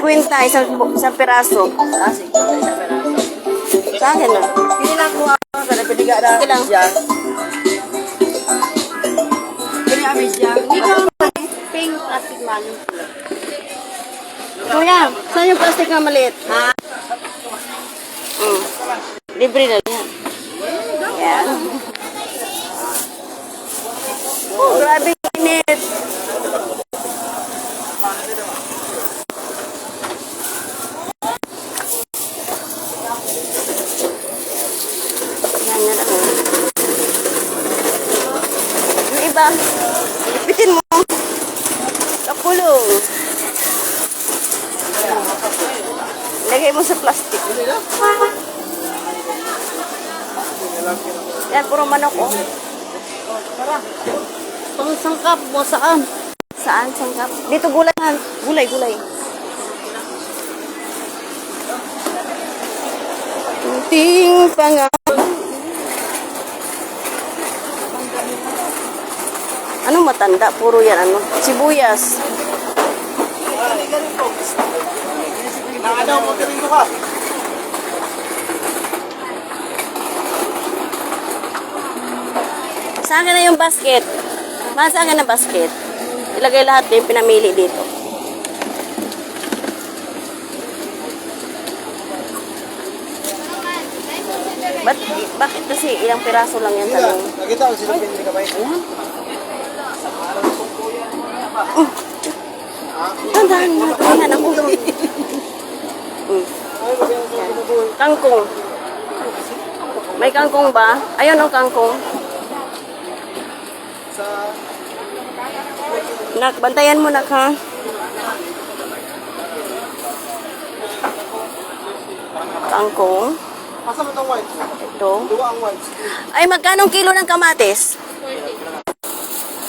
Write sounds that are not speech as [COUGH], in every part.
Kwenta, isang, isang piraso. Ah, sige. Sa akin na. Pili lang ko ako. Kada piliga na. Sige lang. Siya. Pili kami siya. Dito, pink plastic man. Kuya, saan yung plastic na maliit? Ha? Mm. Libre na yan. Yan. Oh, grabe init. Yan na lang. oh. Yung iba, ipitin mo. Kapulong. Lagay mo sa plastic. Yan, puro manok, oh. Pang sangkap mo saan? Saan, sangkap? Dito gulay, han. Gulay, gulay. Ting panga. Anong matanda? Puro yan, ano? Sibuyas. Nakadaw mo rin ka. Sa akin na yung basket. Ma, sa akin na basket. Ilagay lahat yung pinamili dito. Ba't, bakit kasi ilang piraso lang yan loob? Nakita ko sila pinili ka ba? Ayan. Tandaan mo, tingnan ako. Mm. Kangkong. May kangkong ba? Ayun ang kangkong. Nak, bantayan mo nak ha. Kangkong. Asa mo itong white? Ito. Dua ang white. Ay, magkano kilo ng kamatis?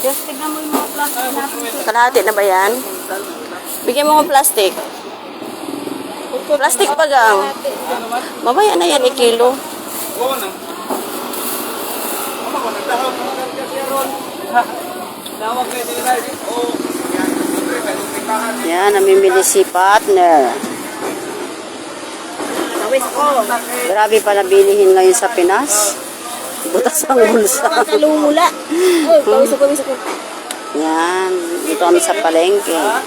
Just tignan mo yung mga plastic natin. Kalahati na ba yan? Bigyan mo ng plastic. Plastic pa gang. Mamaya na yan, ikilo. Oo na. Ano ko, nagtahawag Yan. Namimili si partner. Grabe pa nabilihin ngayon sa Pinas. Butas ang bulsa. Kalumula. Oh, ako. Yan, dito kami sa palengke. Eh.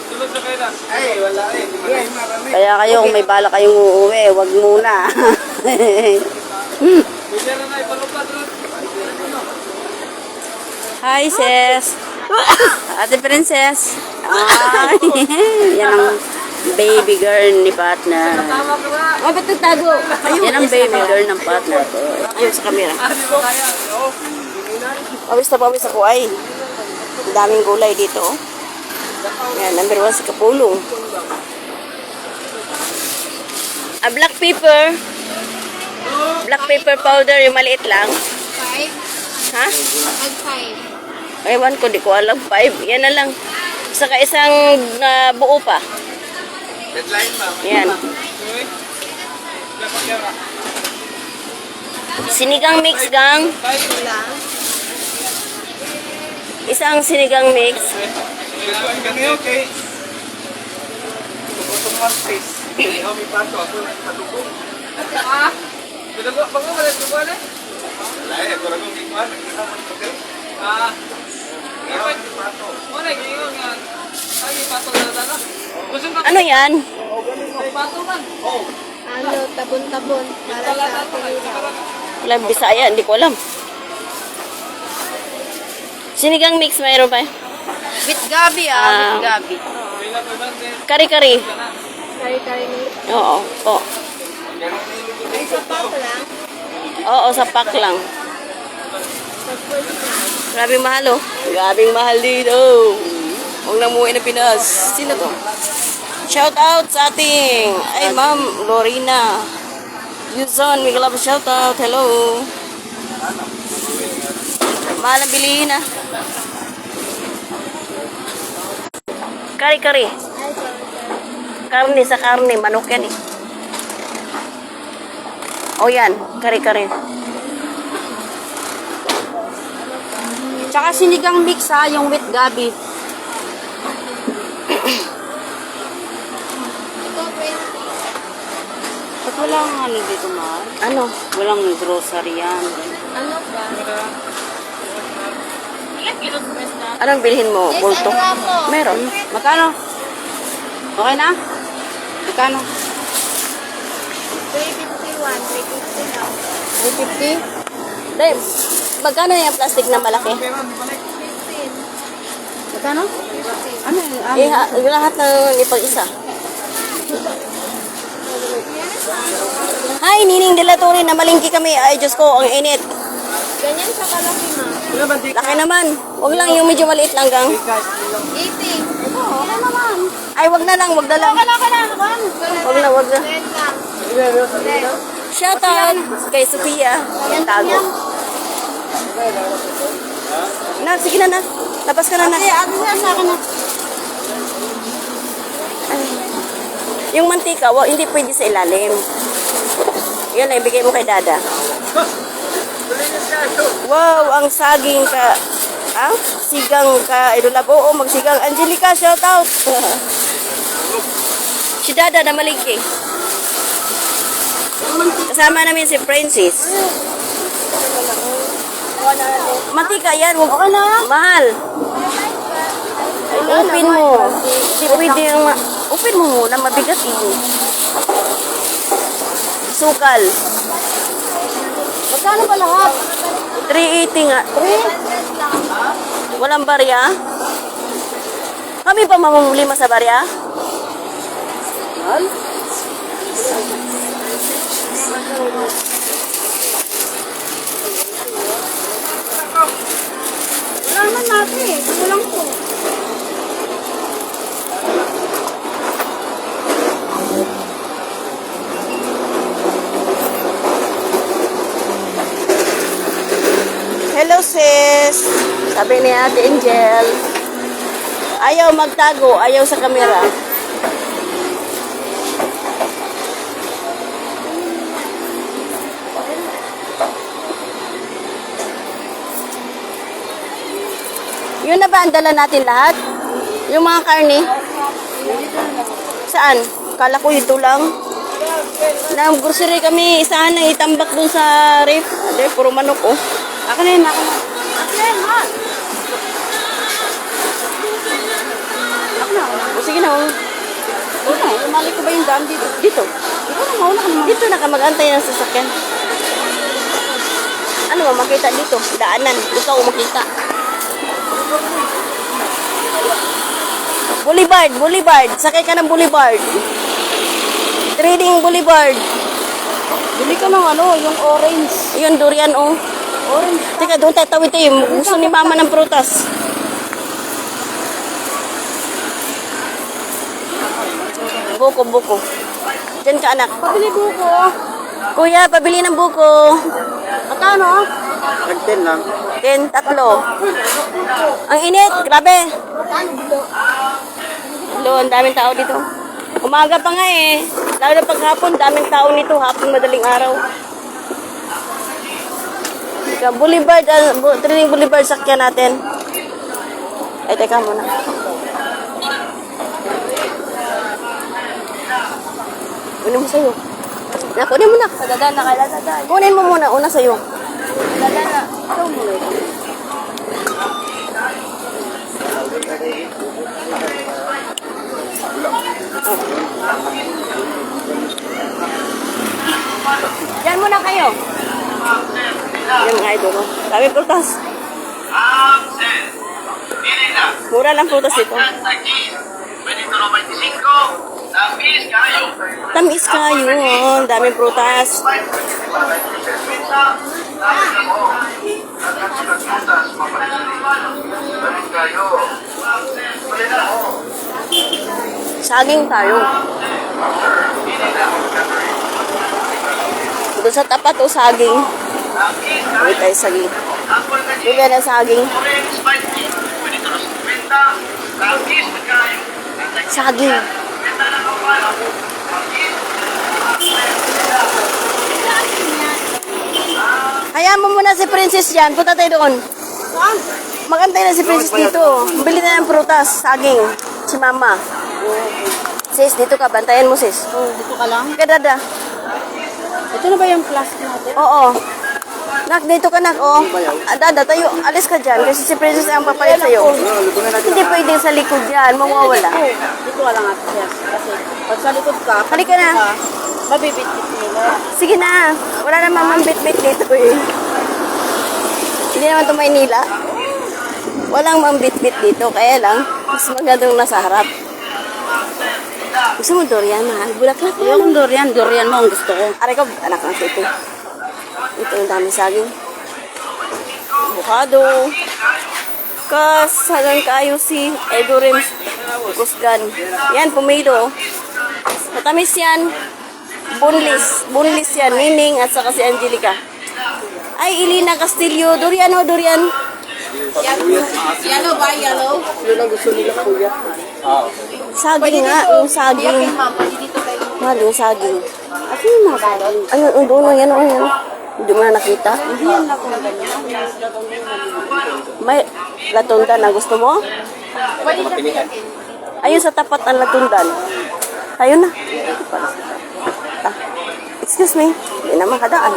Kaya kayo, kung may bala kayong uuwi, wag muna. [LAUGHS] Pwede na na ipalupad. Hi, sis. [LAUGHS] Ate Princess. Ay, [LAUGHS] yan ang baby girl ni partner. Ba? Oh, ba't nagtago? Yan ang baby girl ng partner ko. Ayun sa camera. Pawis na pawis ako ay. Ang daming gulay dito. oh. Yan, number one si Kapulong. Ah, black pepper. Black pepper powder, yung maliit lang. Five? Ha? Five. Ewan ko, di ko alam. Five. Yan na lang. Saka isang na buo pa. Deadline, ma'am. Yan. Okay. Sinigang mix gang. Lang. Isang sinigang mix. Okay, okay. Gusto mo space. Ikaw may pato. Ako nagpatubo. Ah? Pinago, baka wala ito ba na? Wala eh. Gigman, nagkita mo ito. Ah. Ano yan? Ano, tabon-tabon. Para sa pilihan. Walang Bisaya, hindi ko alam. Sinigang mix mayroon pa? With gabi Ah. ah. with gabi. Man din. Kari-kari. Kari-kari ni. Oo, po. Ay, sa pato lang. Oo, sa pack lang. Grabe mahal oh. Grabe mahal dito. Huwag na muwi na Pinas. Sino to? Shout out sa ating, ay ma'am, Lorena. Yuzon, may kalab shout out. Hello. Mahal ang bilihin ah. Kari-kari. Karne sa karne, manok yan eh. O yan, kare-kare. Tsaka sinigang mix ha, yung with gabi. Ba't walang ano dito, mahal? Ano? Walang grocery yan. Ano ba? Anong bilhin mo? Bulto? ano? Meron. Magkano? Okay na? Magkano? 351, 350 lang. 350? Dave, magkano yung plastic na malaki? 15. Magkano? Ano yun? Ano? Eh, ha, yung lahat ng ipag-isa. Hi, Nining Delatore, namalingki kami. Ay, Diyos ko, ang init. Ganyan sa kalaki ma. Laki naman. Huwag lang yung medyo maliit lang gang. 80. Okay naman. Ay, wag na lang, wag na lang. Na, okay na. Wag na, wag na. 10 lang. Shout out kay Sophia. Yan tago. Na, sige na na. Tapos ka na na. Ano na sa akin na? Yung mantika, wa, hindi pwede sa ilalim. Yan, ibigay mo kay Dada. Wow, ang saging ka. Ah? Sigang ka. Idolab. Oo, magsigang. Angelica, shout out. [LAUGHS] si Dada na maliki. Kasama namin si Princess. Mantika yan. Wag, okay na. Mahal. Open mo. Hindi pwede yung ma... Open mo muna, mabigat eh. Sukal. Magkano ba lahat? 380 nga. Walang barya? Kami pa mamamuli mo sa barya? Wala natin eh. Kulang ko. Hello sis. Sabi ni Ate Angel. Ayaw magtago, ayaw sa kamera. Na ba ang dala natin lahat? Yung mga karne? Saan? Kala ko ito lang. Nag-grocery kami, isahan na itambak dun sa ref. Ade, puro manok oh. Ako na yun, ako na. O sige na oh. Ano? Mali ko ba yung dam dito? Dito. Ikaw na, mauna ka naman. Dito na ka mag-antay ng sasakyan. Ano mo makita dito? Daanan. Ikaw makita. Boulevard, Boulevard. Sakay ka ng Boulevard. Trading Boulevard. Bili ka ng ano, yung orange. Yun, durian oh. Orange. Teka, doon tayo tawid tayo. Gusto ni mama ng prutas. Buko, buko. Diyan ka anak. Pabili buko. Kuya, pabili ng buko. Magkano? Nag-10 lang. Ten, tatlo. Ang init, grabe. Hello, ang daming tao dito. Umaga pa nga eh. Lalo na paghapon, daming tao nito. Hapon madaling araw. Ika, Boulevard, uh, bu- Training Boulevard, sakyan natin. Ay, teka muna. Kunin mo sa'yo. Na, kunin mo na. Dadaan na kailan dadaan. Kunin mo muna, una sa'yo. Na. Diyan muna kayo. Yan nga idol. oh. Dami prutas. Mura lang prutas dito. Tamis kayo. Oh. Daming prutas. Saging tayo. Doon sa tapat o saging. Uy tayo saging. Bigyan ng saging. Saging. Hayaan mo muna si Princess yan. Punta tayo doon. Magantay na si Princess dito. Bili na ng prutas. Saging. Si Mama. Sis, dito ka. Bantayan mo, sis. Oh, dito ka lang. Kadada. Ito na ba yung plastic natin? Oo. Nak, dito ka, nak. Oh. Dada, tayo. Alis ka dyan. Kasi si Princess ang papalit sa'yo. Hindi pwedeng sa likod yan. Mawawala. Dito ka lang ate. Yes. Kasi pag sa likod ka, Halika na. mabibit-bit nila. Sige na. Wala namang mambit-bit dito eh. Hindi naman ito Maynila. Walang mambit-bit dito. Kaya lang, mas magandang nasa harap. Gusto mo durian, mahal? Bulaklak Ayaw kong durian. Durian mo ang gusto ko. Aray ko, anak ng ito. Ito ang dami saging. Bukado. Kas, hanggang kayo si Edorim Kusgan. Yan, pumido. Matamis yan. Bunlis. Bunlis yan. Nining at saka si Angelica. Ay, Ilina Castillo. Durian o, durian. Yellow ba? Yellow? Yun ang gusto nila kuya. Saging nga, yung saging. Mahal yung saging. Kasi yung mga bagay. Ayun, yung doon, yan o, yan. Hindi mo na nakita. Hindi yan lang kung ganyan. May latundan na gusto mo? Ayun sa tapat ng latundan. Tayo na. Ah, excuse me. Hindi naman kadaan.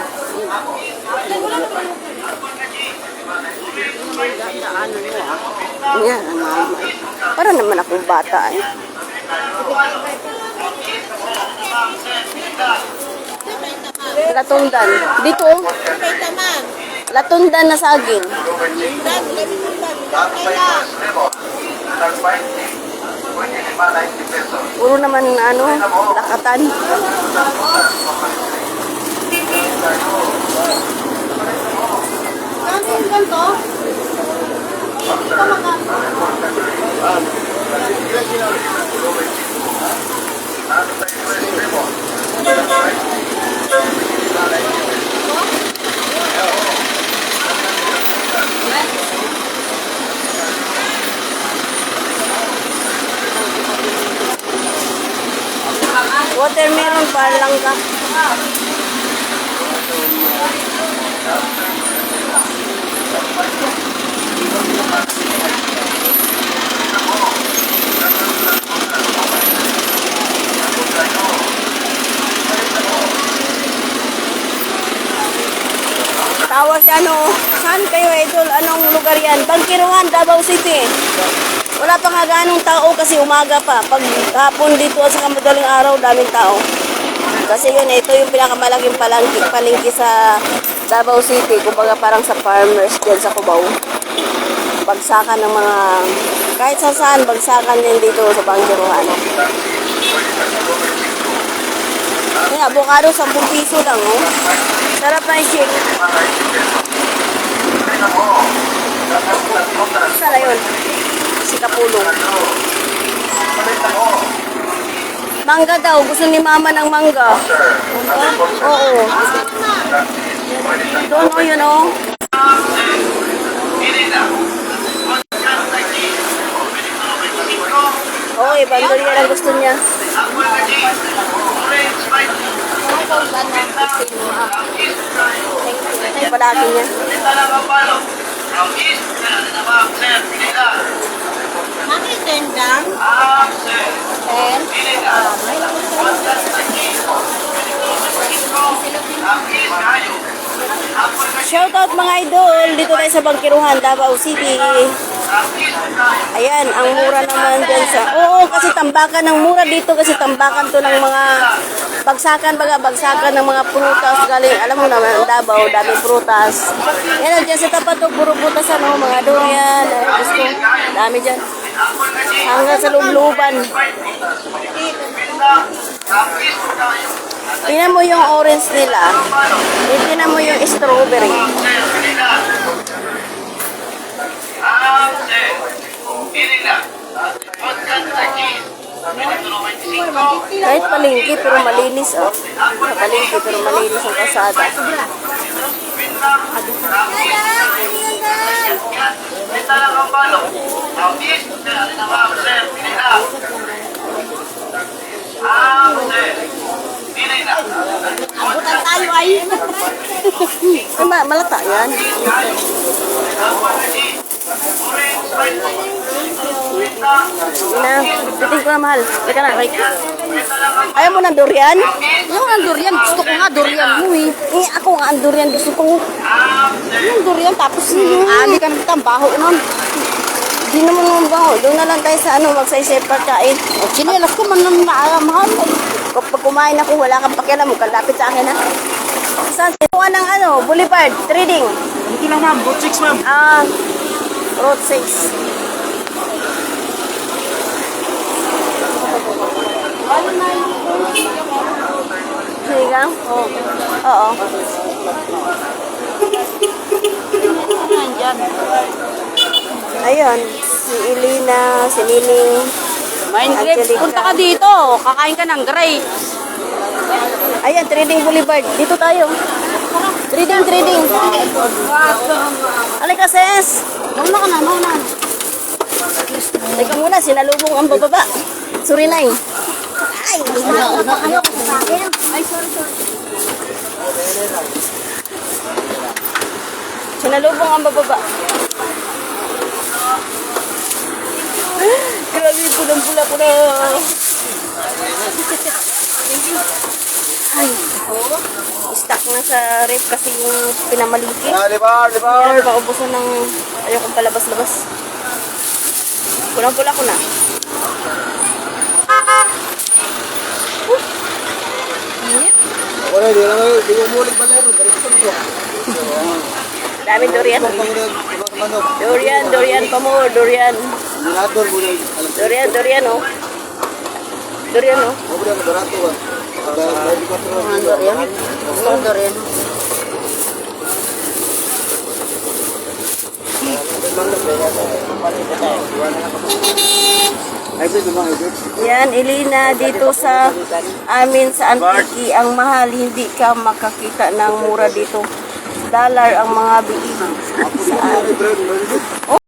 Yan, ang mahal. Para naman akong bata eh. Latundan. Dito, oh. Kay taman. latundan na saging. Puro naman ano, lakatan. Kano yung ganito? Watermelon pa lang ka. Tawa si ano, saan kayo idol? Yan? Bangkiruan, Davao City. Wala pa nga ganong tao kasi umaga pa. Pag hapon dito at saka madaling araw, daming tao. Kasi yun, ito yung pinakamalaking palengke, palengke sa Davao City. Kumbaga parang sa farmers dyan sa Cubao. Bagsakan ng mga, kahit sa saan, bagsakan yan dito sa Bangkiruan. Yung avocado, 10 piso lang, oh. Sarap na i-shake. Sana yun. Si Kapulong. Mangga daw. Gusto ni mama ng mangga. Oo. Doon o yun o. Oo, eh, bandol yan ang gusto niya. Ay, palaki niya. Bakit tendang? Ten? Shout out mga idol. Dito tayo sa Bangkiruhan, Davao City. Ayan, ang mura naman dyan sa... Oo, kasi tambakan ng mura dito kasi tambakan to ng mga bagsakan, baga bagsakan ng mga prutas galing, alam mo naman, Davao, daming prutas. Yan, dyan sa tapat to, puro prutas, ano, mga durian, gusto, dami dyan. Hanggang sa loob-looban. Tingnan mo yung orange nila. Tingnan mo yung strawberry. Kahit palengke pero malinis oh. Palengke pero malinis ang kasada. Abutan tayo ay. Ay, ma malata yan. Na, titing ko na mahal. Teka na, Rick. Ayaw mo ng durian? Yung ang durian, gusto ko nga durian mo eh. Eh, ako nga ang durian gusto ko. Yung durian, tapos yung ali ka ng baho nun. Di naman naman ba? Doon na lang tayo sa ano, magsa-share kain. O, chinelas ko man nang naamahal. Kapag kumain ako, wala kang pakialam. Huwag kang lapit sa akin, ha? Saan? Kuha ng ano, Boulevard, trading. Ito lang ma'am, both six ma'am. Ah, Road 6. Sinigang? Oo. Oo. Nandyan. Ayun, si Elena, si Nining. Mind grapes, Angelica. punta ka dito. Kakain ka ng grapes. Ayan, Trading Boulevard. Dito tayo. Trading, trading. Halika, sis. Mauna ka na, mauna. Teka muna, sinalubong ang bababa. Surinay. Ay, akin. Ay, sorry, sorry. sinalubong ang bababa. Grabe, pulang-pula ko na. Ay, stuck na sa ref kasi yung pinamaliki. Ah, libar, libar. Ayaw, paubusan ng... Ayaw kong palabas-labas. Pulang-pula ko na. Daming durian. Durian, durian durian. Durian, durian oh. Durian oh. Durian. Durian. Durian. Hybrid naman, hybrid. Yan, Elena, dito sa amin sa Antique, ang mahal, hindi ka makakita ng mura dito. Dollar ang mga biig. Hybrid, hybrid.